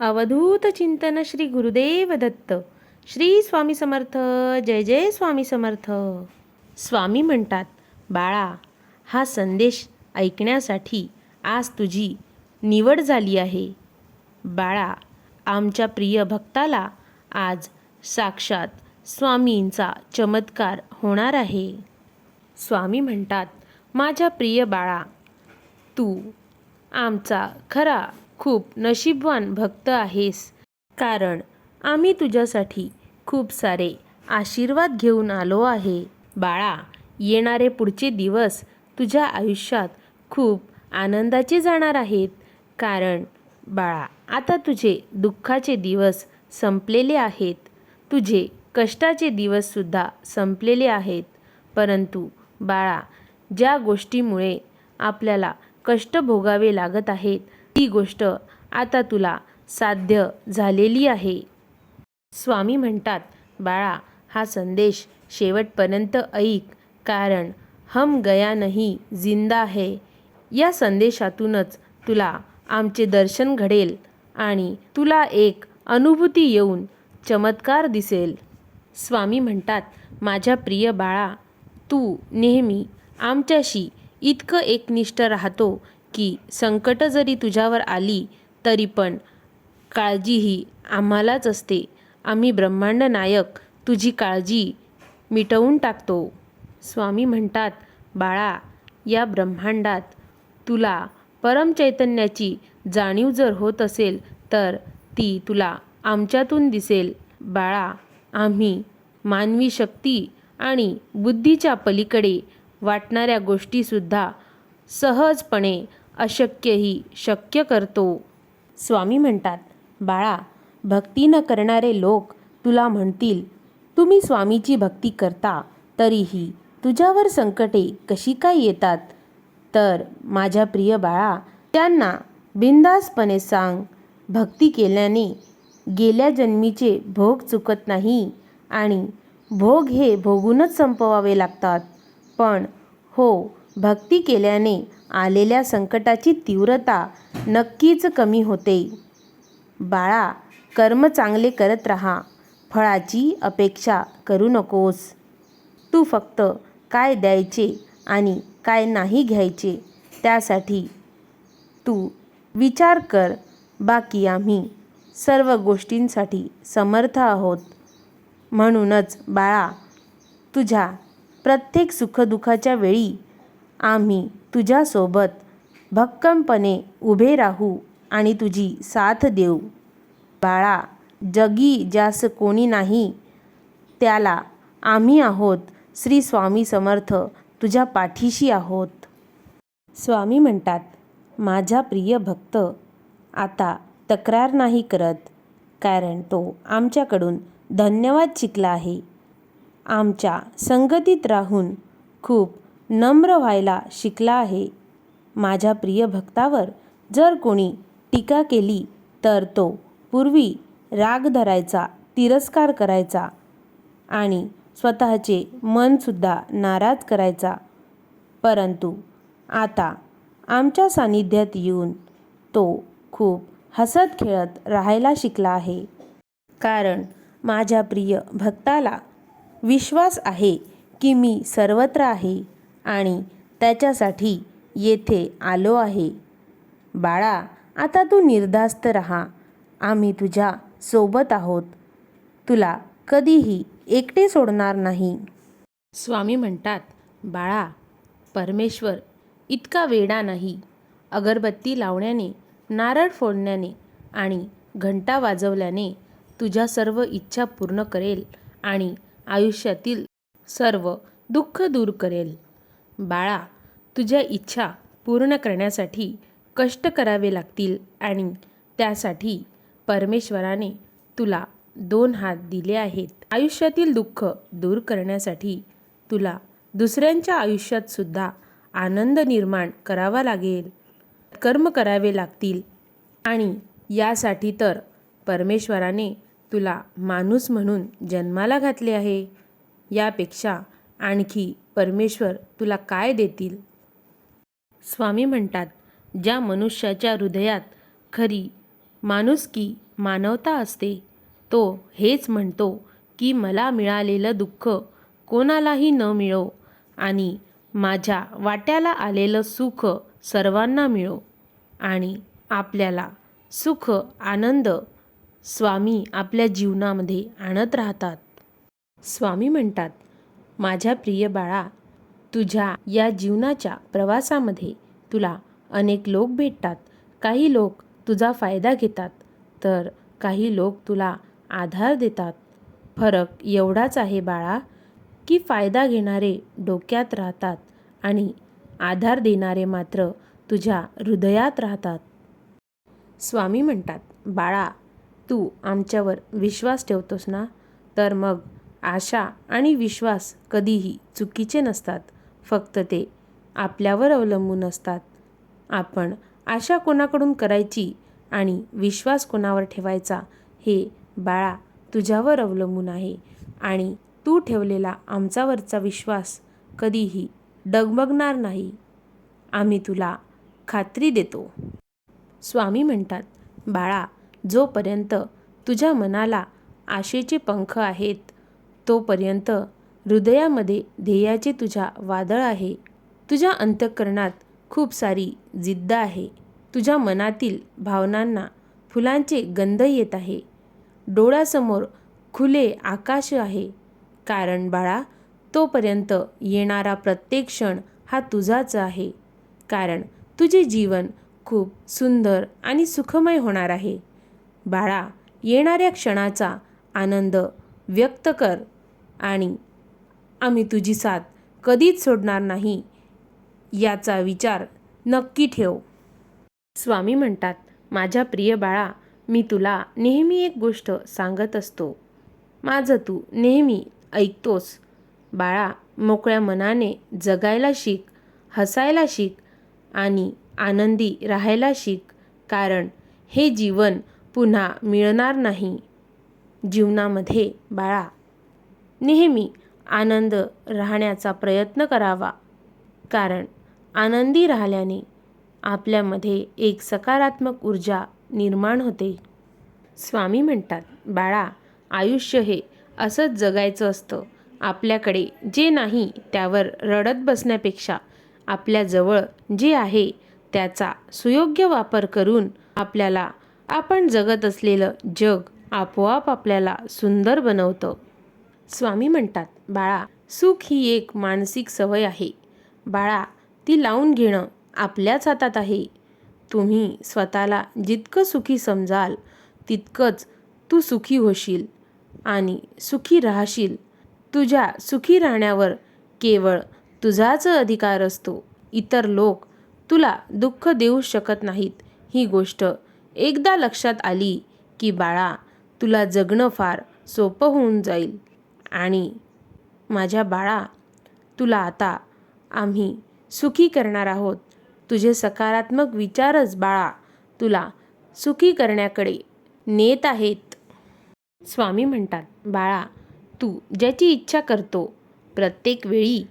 अवधूत चिंतन श्री गुरुदेव दत्त. श्री स्वामी समर्थ जय जय स्वामी समर्थ. स्वामी म्हणतात बाळा हा संदेश ऐकण्यासाठी आज तुझी निवड झाली आहे. बाळा आमच्या प्रिय भक्ताला आज साक्षात स्वामींचा चमत्कार होणार आहे. स्वामी म्हणतात माझ्या प्रिय बाळा तू आमचा खरा खूप नशीबवान भक्त आहेस. कारण आम्ही तुझ्यासाठी खूप सारे आशीर्वाद घेऊन आलो आहे. बाळा येणारे पुढचे दिवस तुझ्या आयुष्यात खूप आनंदाचे जाणार आहेत. कारण बाळा आता तुझे दुःखाचे दिवस संपलेले आहेत. तुझे कष्टाचे दिवससुद्धा संपलेले आहेत. परंतु बाळा ज्या गोष्टीमुळे आपल्याला कष्ट भोगावे लागत आहेत ती गोष्ट आता तुला साध्य झालेली आहे. स्वामी म्हणतात बाळा हा संदेश शेवटपर्यंत ऐक कारण हम गया नाही जिंदा है. या संदेशातूनच तुला आमचे दर्शन घडेल आणि तुला एक अनुभूती येऊन चमत्कार दिसेल. स्वामी म्हणतात माझ्या प्रिय बाळा तू नेहमी आमच्याशी इतकं एकनिष्ठ राहतो की संकट जरी तुझ्यावर आली तरी पण काळजी ही आम्हालाच असते. आम्ही ब्रह्मांड नायक तुझी काळजी मिटवून टाकतो. स्वामी म्हणतात बाळा या ब्रह्मांडात तुला परमचैतन्याची जाणीव जर होत असेल तर ती तुला आमच्यातून दिसेल. बाळा आम्ही मानवी शक्ती आणि बुद्धीच्या पलीकडे वाटणाऱ्या गोष्टीसुद्धा सहजपणे अशक्यही शक्य करतो. स्वामी म्हणतात बाळा भक्ती न करणारे लोक तुला म्हणतील तुम्ही स्वामीची भक्ती करता तरीही तुझ्यावर संकटे कशी काय येतात? तर माझ्या प्रिय बाळा त्यांना बिंदासपणे सांग भक्ती केल्याने गेल्या जन्मीचे भोग चुकत नाही आणि भोग हे भोगूनच संपवावे लागतात. पण हो भक्ती केल्याने आलेल्या संकटाची तीव्रता नक्कीच कमी होते. बाळा कर्म चांगले करत राहा. फळाची अपेक्षा करू नकोस. तू फक्त काय द्यायचे आणि काय नाही घ्यायचे त्यासाठी तू विचार कर. बाकी आम्ही सर्व गोष्टींसाठी समर्थ आहोत. म्हणूनच बाळा तुझ्या प्रत्येक सुखदुःखाच्या वेळी आम्ही तुझ्यासोबत भक्कमपणे उभे राहू आणि तुझी साथ देऊ. बाळा जगी ज्यास कोणी नाही त्याला आम्ही आहोत. श्री स्वामी समर्थ तुझ्या पाठीशी आहोत. स्वामी म्हणतात माझा प्रिय भक्त आता तक्रार नाही करत कारण तो आमच्याकडून धन्यवाद शिकला आहे. आमच्या संगतीत राहून खूप नम्र व्हायला शिकला आहे. माझ्या प्रिय भक्तावर जर कोणी टीका केली तर तो पूर्वी राग धरायचा तिरस्कार करायचा आणि स्वतःचे मनसुद्धा नाराज करायचा. परंतु आता आमच्या सानिध्यात येऊन तो खूप हसत खेळत राहायला शिकला आहे. कारण माझ्या प्रिय भक्ताला विश्वास आहे की मी सर्वत्र आहे. आणि त्याच्यासाठी येथे आलो आहे. बाळा आता तू निर्धास्त राहा. आम्ही तुझ्या सोबत आहोत. तुला कधीही एकटे सोडणार नाही. स्वामी म्हणतात बाळा परमेश्वर इतका वेडा नाही. अगरबत्ती लावण्याने नारळ फोडण्याने आणि घंटा वाजवल्याने तुझ्या सर्व इच्छा पूर्ण करेल आणि आयुष्यातील सर्व दुःख दूर करेल. बाळा तुझ्या इच्छा पूर्ण करण्यासाठी कष्ट करावे लागतील आणि त्यासाठी परमेश्वराने तुला दोन हात दिले आहेत. आयुष्यातील दुःख दूर करण्यासाठी तुला दुसऱ्यांच्या आयुष्यात सुद्धा आनंद निर्माण करावा लागेल. कर्म करावे लागतील आणि यासाठी तर परमेश्वराने तुला माणूस म्हणून जन्माला घातले आहे. यापेक्षा आणखी परमेश्वर तुला काय देतील? स्वामी म्हणतात ज्या मनुष्याच्या हृदयात खरी माणुसकी मानवता असते तो हेच म्हणतो की मला मिळालेलं दुःख कोणालाही न मिळो आणि माझ्या वाट्याला आलेलं सुख सर्वांना मिळो आणि आपल्याला सुख आनंद स्वामी आपल्या जीवनामध्ये आणत राहतात. स्वामी म्हणतात माझ्या प्रिय बाळा तुझ्या या जीवनाच्या प्रवासामध्ये तुला अनेक लोक भेटतात. काही लोक तुझा फायदा घेतात तर काही लोक तुला आधार देतात. फरक एवढाच आहे बाळा की फायदा घेणारे डोक्यात राहतात आणि आधार देणारे मात्र तुझ्या हृदयात राहतात. स्वामी म्हणतात बाळा तू आमच्यावर विश्वास ठेवतोस ना? तर मग आशा आणि विश्वास कधीही चुकीचे नसतात. फक्त ते आपल्यावर अवलंबून असतात. आपण आशा कोणाकडून करायची आणि विश्वास कोणावर ठेवायचा हे बाळा तुझ्यावर अवलंबून आहे आणि तू ठेवलेला आमच्यावरचा विश्वास कधीही डगमगणार नाही. आम्ही तुला खात्री देतो. स्वामी म्हणतात बाळा जोपर्यंत तुझ्या मनाला आशेचे पंख आहेत तोपर्यंत हृदयामध्ये ध्येयाचे तुझ्या वादळ आहे. तुझ्या अंतःकरणात खूप सारी जिद्द आहे. तुझ्या मनातील भावनांना फुलांचे गंध येत आहे. डोळ्यासमोर खुले आकाश आहे. कारण बाळा तोपर्यंत येणारा प्रत्येक क्षण हा तुझाच आहे. कारण तुझे जीवन खूप सुंदर आणि सुखमय होणार आहे. बाळा येणाऱ्या क्षणाचा आनंद व्यक्त कर. आणि आम्ही तुझी साथ कधीच सोडणार नाही याचा विचार नक्की ठेव. स्वामी म्हणतात माझ्या प्रिय बाळा मी तुला नेहमी एक गोष्ट सांगत असतो. माझं तू नेहमी ऐकतोस. बाळा मोकळ्या मनाने जगायला शिक हसायला शिक आणि आनंदी राहायला शिक कारण हे जीवन पुन्हा मिळणार नाही. जीवनामध्ये बाळा नेहमी आनंद राहण्याचा प्रयत्न करावा. कारण आनंदी राहिल्याने आपल्यामध्ये एक सकारात्मक ऊर्जा निर्माण होते. स्वामी म्हणतात बाळा आयुष्य हे असंच जगायचं असतं. आपल्याकडे जे नाही त्यावर रडत बसण्यापेक्षा आपल्याजवळ जे आहे त्याचा सुयोग्य वापर करून आपल्याला आपण जगत असलेलं जग आपोआप आपल्याला सुंदर बनवतं. स्वामी म्हणतात बाळा सुख ही एक मानसिक सवय आहे. बाळा ती लावून घेणं आपल्याच हातात आहे. तुम्ही स्वतःला जितकं सुखी समजाल तितकंच तू सुखी होशील आणि सुखी राहशील. तुझ्या सुखी राहण्यावर केवळ तुझाच अधिकार असतो. इतर लोक तुला दुःख देऊ शकत नाहीत. ही गोष्ट एकदा लक्षात आली की बाळा तुला जगणं फार सोपं होऊन जाईल. आणि माझ्या बाळा तुला आता आम्ही सुखी करणार आहोत. तुझे सकारात्मक विचारच बाळा तुला सुखी करण्याकडे नेत आहेत. स्वामी म्हणतात बाळा तू ज्याची इच्छा करतो प्रत्येक वेळी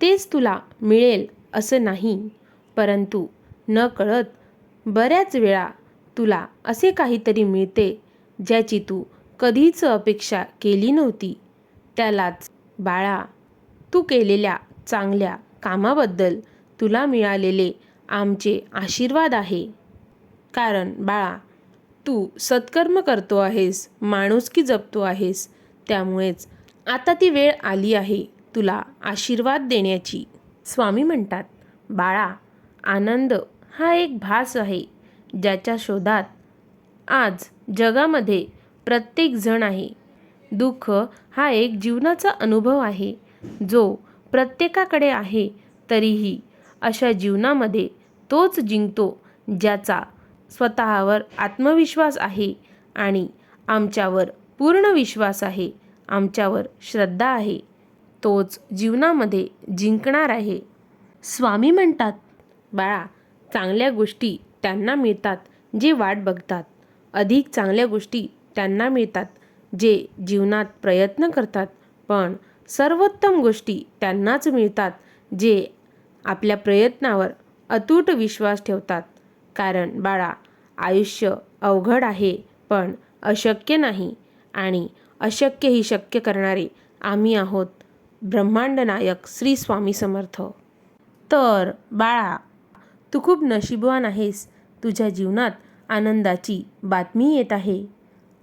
तेच तुला मिळेल असं नाही. परंतु न कळत बऱ्याच वेळा तुला असे काहीतरी मिळते ज्याची तू कधीच अपेक्षा केली नव्हती. त्यालाच बाळा तू केलेल्या चांगल्या कामाबद्दल तुला मिळालेले आमचे आशीर्वाद आहे. कारण बाळा तू सत्कर्म करतो आहेस माणुसकी जपतो आहेस त्यामुळेच आता ती वेळ आली आहे तुला आशीर्वाद देण्याची. स्वामी म्हणतात बाळा आनंद हा एक भास आहे ज्याच्या शोधात आज जगामध्ये प्रत्येक जण आहे. दुःख हा एक जीवनाचा अनुभव आहे. जो प्रत्येकाकडे आहे तरीही अशा जीवनामध्ये तोच जिंकतो ज्याचा स्वतःवर आत्मविश्वास आहे आणि आमच्यावर पूर्ण विश्वास आहे आमच्यावर श्रद्धा आहे. तोच जीवनामध्ये जिंकणार आहे. स्वामी म्हणतात बाळा चांगल्या गोष्टी त्यांना मिळतात जे वाट बघतात. अधिक चांगल्या गोष्टी त्यांना मिळतात. जे जीवनात प्रयत्न करतात पण सर्वोत्तम गोष्टी त्यांनाच मिळतात जे आपल्या प्रयत्नावर अतूट विश्वास ठेवतात. कारण बाळा आयुष्य अवघड आहे पण अशक्य नाही आणि अशक्य ही शक्य करणारे आम्ही आहोत ब्रह्मांड नायक श्री स्वामी समर्थ. तर बाळा तू खूप नशीबवान आहेस. तुझ्या जीवनात आनंदाची बातमी येत आहे.